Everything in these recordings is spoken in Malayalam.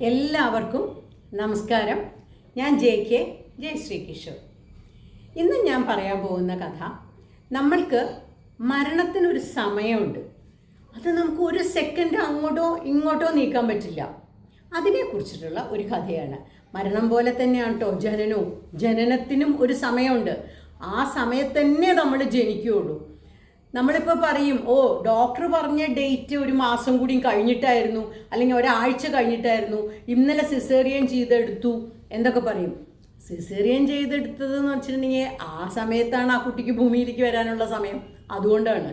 എല്ലാവർക്കും നമസ്കാരം. ഞാൻ ജെ കെ ജയശ്രീ കിഷോർ ഇന്ന് ഞാൻ പറയാൻ പോകുന്ന കഥ നമ്മൾക്ക് മരണത്തിനൊരു സമയമുണ്ട്. അത് നമുക്ക് ഒരു സെക്കൻഡ് അങ്ങോട്ടോ ഇങ്ങോട്ടോ നീക്കാൻ പറ്റില്ല. അതിനെക്കുറിച്ചിട്ടുള്ള ഒരു കഥയാണ്. മരണം പോലെ തന്നെയാണ് കേട്ടോ ജനനവും. ജനനത്തിനും ഒരു സമയമുണ്ട്. ആ സമയത്ത് തന്നെ നമ്മൾ ജനിക്കുകയുള്ളൂ നമ്മളിപ്പോൾ പറയും ഓ ഡോക്ടർ പറഞ്ഞ ഡേറ്റ് ഒരു മാസം കൂടിയും കഴിഞ്ഞിട്ടായിരുന്നു അല്ലെങ്കിൽ ഒരാഴ്ച കഴിഞ്ഞിട്ടായിരുന്നു ഇന്നലെ സിസേറിയൻ ചെയ്തെടുത്തു എന്തൊക്കെ പറയും. സിസേറിയൻ ചെയ്തെടുത്തത് എന്ന് വെച്ചിട്ടുണ്ടെങ്കിൽ ആ സമയത്താണ് ആ കുട്ടിക്ക് ഭൂമിയിലേക്ക് വരാനുള്ള സമയം. അതുകൊണ്ടാണ്.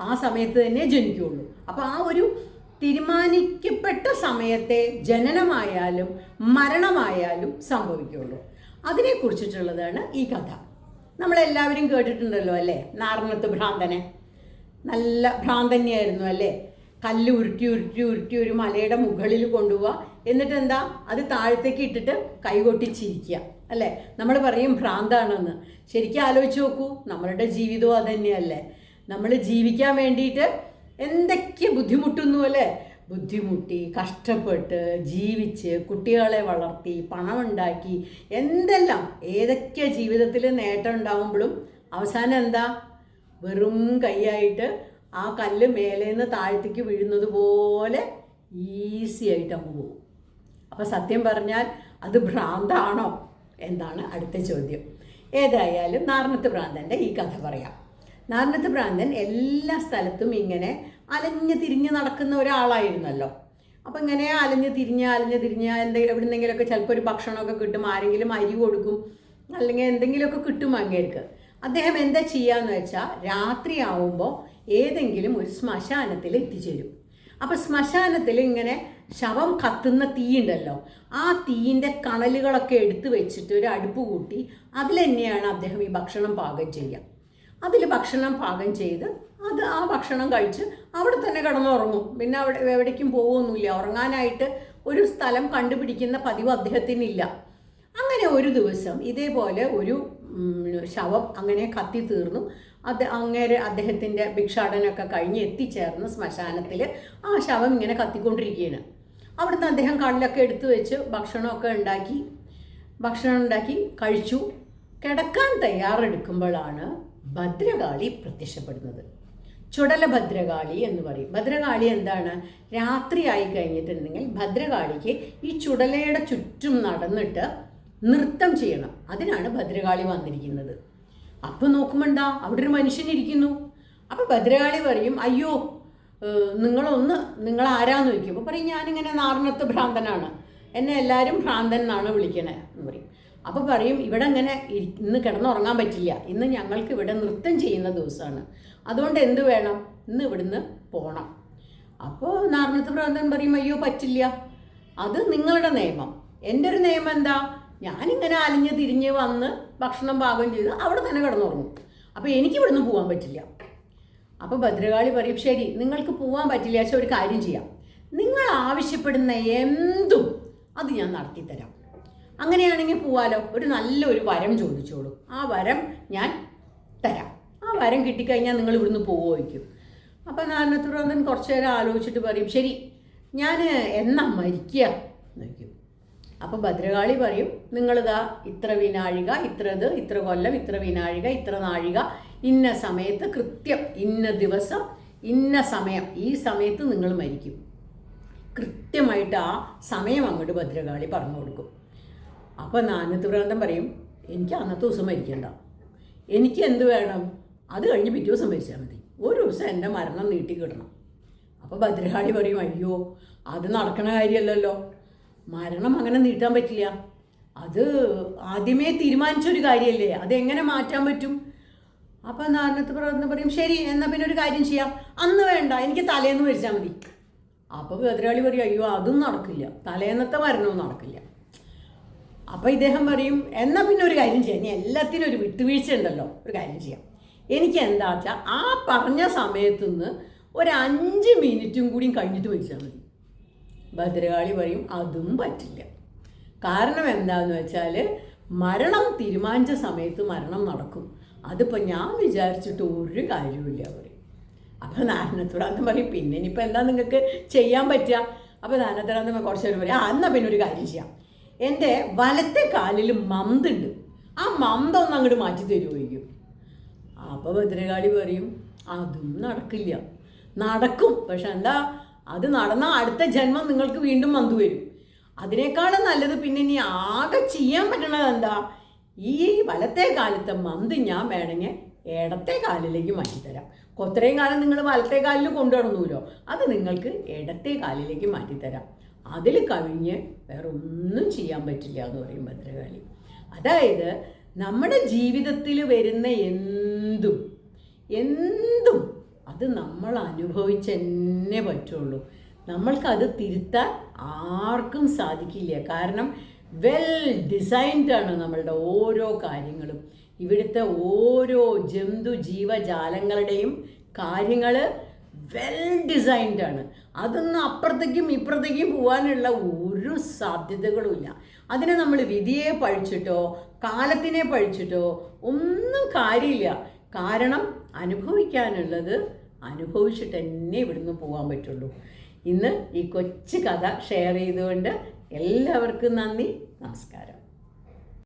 ആ സമയത്ത് തന്നെ ജനിക്കുകയുള്ളൂ അപ്പോൾ ആ ഒരു തീരുമാനിക്കപ്പെട്ട സമയത്തെ ജനനമായാലും മരണമായാലും സംഭവിക്കുകയുള്ളൂ അതിനെക്കുറിച്ചിട്ടുള്ളതാണ് ഈ കഥ. നമ്മളെല്ലാവരും കേട്ടിട്ടുണ്ടല്ലോ അല്ലേ? നാരണത്ത് ഭ്രാന്തനെ. നല്ല ഭ്രാന്തന്നെയായിരുന്നു അല്ലേ? കല്ല് ഉരുട്ടി ഉരുട്ടി ഉരുട്ടി ഒരു മലയുടെ മുകളിൽ കൊണ്ടുപോവുക എന്നിട്ട് എന്താ? അത് താഴത്തേക്ക് ഇട്ടിട്ട് കൈകൊട്ടിച്ചിരിക്കുക അല്ലേ? നമ്മൾ പറയും ഭ്രാന്താണെന്ന്. ശരിക്കും ആലോചിച്ച് നോക്കൂ നമ്മളുടെ ജീവിതവും അതുതന്നെയല്ലേ നമ്മൾ ജീവിക്കാൻ വേണ്ടിയിട്ട് എന്തൊക്കെ ബുദ്ധിമുട്ടുന്നു അല്ലേ? ബുദ്ധിമുട്ടി കഷ്ടപ്പെട്ട് ജീവിച്ച് കുട്ടികളെ വളർത്തി പണമുണ്ടാക്കി എന്തെല്ലാം ഏതൊക്കെ ജീവിതത്തിൽ നേട്ടം ഉണ്ടാവുമ്പോഴും അവസാനം എന്താ? വെറും കൈയായിട്ട് ആ കല്ല് മേലേന്ന് താഴത്തേക്ക് വീഴുന്നത് പോലെ ഈസി ആയിട്ട് അങ്ങ് പോകും. അപ്പോൾ സത്യം പറഞ്ഞാൽ അത് ഭ്രാന്താണോ? എന്താണ് അടുത്ത ചോദ്യം. ഏതായാലും നാർണത്ത് ഭ്രാന്തന്റെ ഈ കഥ പറയാം. നാർണത്ത് ഭ്രാന്തൻ എല്ലാ സ്ഥലത്തും ഇങ്ങനെ അലഞ്ഞ് തിരിഞ്ഞ് നടക്കുന്ന ഒരാളായിരുന്നല്ലോ. അപ്പം ഇങ്ങനെ അലഞ്ഞ് തിരിഞ്ഞ് അലഞ്ഞ് തിരിഞ്ഞ് എന്തെങ്കിലും എവിടെ നിന്നെങ്കിലുമൊക്കെ ചിലപ്പോൾ ഒരു ഭക്ഷണമൊക്കെ കിട്ടും ആരെങ്കിലും അരി കൊടുക്കും അല്ലെങ്കിൽ എന്തെങ്കിലുമൊക്കെ കിട്ടും അങ്ങേർക്ക്. അദ്ദേഹം എന്താ ചെയ്യാന്ന് വെച്ചാൽ രാത്രിയാവുമ്പോൾ ഏതെങ്കിലും ഒരു ശ്മശാനത്തിൽ എത്തിച്ചേരും. അപ്പോൾ ശ്മശാനത്തിൽ ഇങ്ങനെ ശവം കത്തുന്ന തീയുണ്ടല്ലോ ആ തീയിന്റെ കണലുകളൊക്കെ എടുത്തു വെച്ചിട്ട് ഒരു അടുപ്പ് കൂട്ടി അതിൽ തന്നെയാണ് അദ്ദേഹം ഈ ഭക്ഷണം പാകം ചെയ്യുക. അതിൽ ഭക്ഷണം പാകം ചെയ്ത് അത് ആ ഭക്ഷണം കഴിച്ച് അവിടെ തന്നെ കിടന്നുറങ്ങും. പിന്നെ അവിടെ എവിടേക്കും പോകുമൊന്നുമില്ല ഉറങ്ങാനായിട്ട് ഒരു സ്ഥലം കണ്ടുപിടിക്കുന്ന പതിവ് അദ്ദേഹത്തിനില്ല. അങ്ങനെ ഒരു ദിവസം ഇതേപോലെ ഒരു ശവം അങ്ങനെ കത്തി തീർന്നു. അത് അങ്ങേരെ അദ്ദേഹത്തിന്റെ ഭിക്ഷാടനമൊക്കെ കഴിഞ്ഞ് എത്തിച്ചേർന്ന് ശ്മശാനത്തിൽ ആ ശവം ഇങ്ങനെ കത്തിക്കൊണ്ടിരിക്കുകയാണ്. അവിടുന്ന് അദ്ദേഹം കള്ളൊക്കെ എടുത്തു വെച്ച് ഭക്ഷണമൊക്കെ ഉണ്ടാക്കി ഭക്ഷണം ഉണ്ടാക്കി കഴിച്ചു. കിടക്കാൻ തയ്യാറെടുക്കുമ്പോഴാണ് ഭദ്രകാളി പ്രത്യക്ഷപ്പെടുന്നത്. ചുടല ഭദ്രകാളി എന്ന് പറയും. ഭദ്രകാളി എന്താണ്? രാത്രിയായി കഴിഞ്ഞിട്ടുണ്ടെങ്കിൽ ഭദ്രകാളിക്ക് ഈ ചുടലയുടെ ചുറ്റും നടന്നിട്ട് നൃത്തം ചെയ്യണം. അതിനാണ് ഭദ്രകാളി വന്നിരിക്കുന്നത്. അപ്പോൾ നോക്കുമ്പോൾ എന്താ? അവിടെ ഒരു മനുഷ്യൻ ഇരിക്കുന്നു. അപ്പോൾ ഭദ്രകാളി പറയും അയ്യോ നിങ്ങളൊന്ന് നിങ്ങൾ ആരാന്ന് ചോദിക്കും അപ്പോൾ പറയും ഞാനിങ്ങനെ നാർണത്ത് ഭ്രാന്തനാണ്. എന്നെ എല്ലാവരും ഭ്രാന്തൻ എന്നാണ് വിളിക്കണേ എന്ന് പറയും. അപ്പോൾ പറയും ഇവിടെ ഇങ്ങനെ ഇന്ന് കിടന്നുറങ്ങാൻ പറ്റില്ല. ഇന്ന് ഞങ്ങൾക്ക് ഇവിടെ നൃത്തം ചെയ്യുന്ന ദിവസമാണ് അതുകൊണ്ട് എന്ത് വേണം? ഇന്ന് ഇവിടുന്ന് പോകണം അപ്പോൾ നാർണത്ത് ഭ്രാന്തൻ പറയും അയ്യോ പറ്റില്ല. അത് നിങ്ങളുടെ നിയമം. എന്റെ ഒരു നിയമം എന്താ? ഞാനിങ്ങനെ അലിഞ്ഞ് തിരിഞ്ഞ് വന്ന് ഭക്ഷണം പാകം ചെയ്ത് അവിടെ തന്നെ കിടന്നുറങ്ങും. അപ്പോൾ എനിക്ക് ഇവിടുന്ന് പോകാൻ പറ്റില്ല. അപ്പോൾ ഭദ്രകാളി പറയും ശരി നിങ്ങൾക്ക് പോകാൻ പറ്റില്ല പക്ഷെ ഒരു കാര്യം ചെയ്യാം. നിങ്ങൾ ആവശ്യപ്പെടുന്ന എന്തും അത് ഞാൻ നടത്തിത്തരാം. അങ്ങനെയാണെങ്കിൽ പോവാലോ? ഒരു നല്ലൊരു വരം ചോദിച്ചോളൂ. ആ വരം ഞാൻ തരാം. ആ വരം കിട്ടിക്കഴിഞ്ഞാൽ നിങ്ങൾ ഇവിടുന്ന് പോകുമായിരിക്കും അപ്പോൾ നാരണത്തുറന്തൻ കുറച്ച് നേരം ആലോചിച്ചിട്ട് പറയും ശരി ഞാൻ എന്നാ മരിക്കുക? എന്ന് അപ്പോൾ ഭദ്രകാളി പറയും നിങ്ങളിതാ ഇത്ര വിനാഴിക ഇത്രത് ഇത്ര കൊല്ലം ഇത്ര വിനാഴിക ഇത്ര നാഴിക ഇന്ന സമയത്ത് കൃത്യം ഇന്ന ദിവസം ഇന്ന സമയം ഈ സമയത്ത് നിങ്ങൾ മരിക്കും. കൃത്യമായിട്ട് ആ സമയം അങ്ങോട്ട് ഭദ്രകാളി പറഞ്ഞു കൊടുക്കും. അപ്പോൾ നാനത്ത് പ്രാന്തം പറയും എനിക്ക് അന്നത്തെ ദിവസം മരിക്കണ്ട. എനിക്ക് എന്ത് വേണം? അത് കഴിഞ്ഞ് പിറ്റേ ദിവസം മരിച്ചാൽ മതി. ഒരു ദിവസം എന്റെ മരണം നീട്ടി കിടണം അപ്പോൾ ഭദ്രകാളി പറയും അയ്യോ അത് നടക്കണ കാര്യമല്ലല്ലോ. മരണം അങ്ങനെ നീട്ടാൻ പറ്റില്ല. അത് ആദ്യമേ തീരുമാനിച്ചൊരു കാര്യമല്ലേ അതെങ്ങനെ മാറ്റാൻ പറ്റും? അപ്പം നാരണത്ത് പ്രവർത്തനം പറയും ശരി എന്നാൽ പിന്നെ ഒരു കാര്യം ചെയ്യാം. അന്ന് വേണ്ട എനിക്ക് തലേന്ന് മരിച്ചാൽ മതി. അപ്പോൾ വേദരാളി പറയും അയ്യോ അതും നടക്കില്ല. തലേന്നത്തെ മരണവും നടക്കില്ല. അപ്പോൾ ഇദ്ദേഹം പറയും എന്നാൽ പിന്നെ ഒരു കാര്യം ചെയ്യാം. ഇനി എല്ലാത്തിനും ഒരു വിട്ടുവീഴ്ച ഉണ്ടല്ലോ. ഒരു കാര്യം ചെയ്യാം. എനിക്ക് എന്താ വെച്ചാൽ ആ പറഞ്ഞ സമയത്തുനിന്ന് ഒരു അഞ്ച് മിനിറ്റും കൂടിയും കഴിഞ്ഞിട്ട് മരിച്ചാൽ മതി. ഭദ്രകാളി പറയും അതും പറ്റില്ല. കാരണം എന്താന്ന് വെച്ചാൽ മരണം തീരുമാനിച്ച സമയത്ത് മരണം നടക്കും. അതിപ്പോൾ ഞാൻ വിചാരിച്ചിട്ട് ഒരു കാര്യമില്ല അവർ അപ്പോൾ നാരണത്തോടാന്ന് പറയും പിന്നെ ഇനിയിപ്പോൾ എന്താ നിങ്ങൾക്ക് ചെയ്യാൻ പറ്റുക അപ്പോൾ ധാനത്തരാന്ന് കുറച്ച് പേര് പറയും ആ എന്നാൽ പിന്നെ ഒരു കാര്യം ചെയ്യാം. എന്റെ വലത്തെ കാലിൽ മന്തുണ്ട്. ആ മന്ത ഒന്ന് അങ്ങോട്ട് മാറ്റി തരുമായിരിക്കും അപ്പോൾ ഭദ്രകാളി പറയും അതും നടക്കില്ല. നടക്കും. പക്ഷെ എന്താ അത് നടന്ന അടുത്ത ജന്മം നിങ്ങൾക്ക് വീണ്ടും വന്നു വരും. അതിനേക്കാളും നല്ലത് പിന്നെ ഇനി ആകെ ചെയ്യാൻ പറ്റണത് എന്താ? ഈ വലത്തെ കാലത്തെ മന്ത് ഞാൻ വേണമെങ്കിൽ ഇടത്തെ കാലിലേക്ക് മാറ്റിത്തരാം. കൊത്രയും കാലം നിങ്ങൾ വലത്തെ കാലിൽ കൊണ്ടു നടന്നൂലോ അത് നിങ്ങൾക്ക് ഇടത്തെ കാലിലേക്ക് മാറ്റിത്തരാം. അതിൽ കവിഞ്ഞ് വേറെ ഒന്നും ചെയ്യാൻ പറ്റില്ല എന്ന് പറയും ഭദ്രകാളി. അതായത് നമ്മുടെ ജീവിതത്തിൽ വരുന്ന എന്തും എന്തും അത് നമ്മൾ അനുഭവിച്ചെന്നെ പറ്റുള്ളൂ. നമ്മൾക്കത് തിരുത്താൻ ആർക്കും സാധിക്കില്ല. കാരണം വെൽ ഡിസൈൻഡ് ആണ് നമ്മളുടെ ഓരോ കാര്യങ്ങളും. ഇവിടുത്തെ ഓരോ ജന്തു ജീവജാലങ്ങളുടെയും കാര്യങ്ങൾ വെൽ ഡിസൈൻഡ് ആണ്. അതൊന്നും അപ്പുറത്തേക്കും ഇപ്പുറത്തേക്കും പോകാനുള്ള ഒരു സാധ്യതകളുമില്ല. അതിനെ നമ്മൾ വിധിയെ പഴിച്ചിട്ടോ കാലത്തിനെ പഴിച്ചിട്ടോ ഒന്നും കാര്യമില്ല. കാരണം അനുഭവിക്കാനുള്ളത് അനുഭവിച്ചിട്ട് തന്നെ ഇവിടുന്ന് പോകാൻ പറ്റുള്ളൂ. ഇന്ന് ഈ കൊച്ചു കഥ ഷെയർ ചെയ്തുകൊണ്ട് എല്ലാവർക്കും നന്ദി നമസ്കാരം.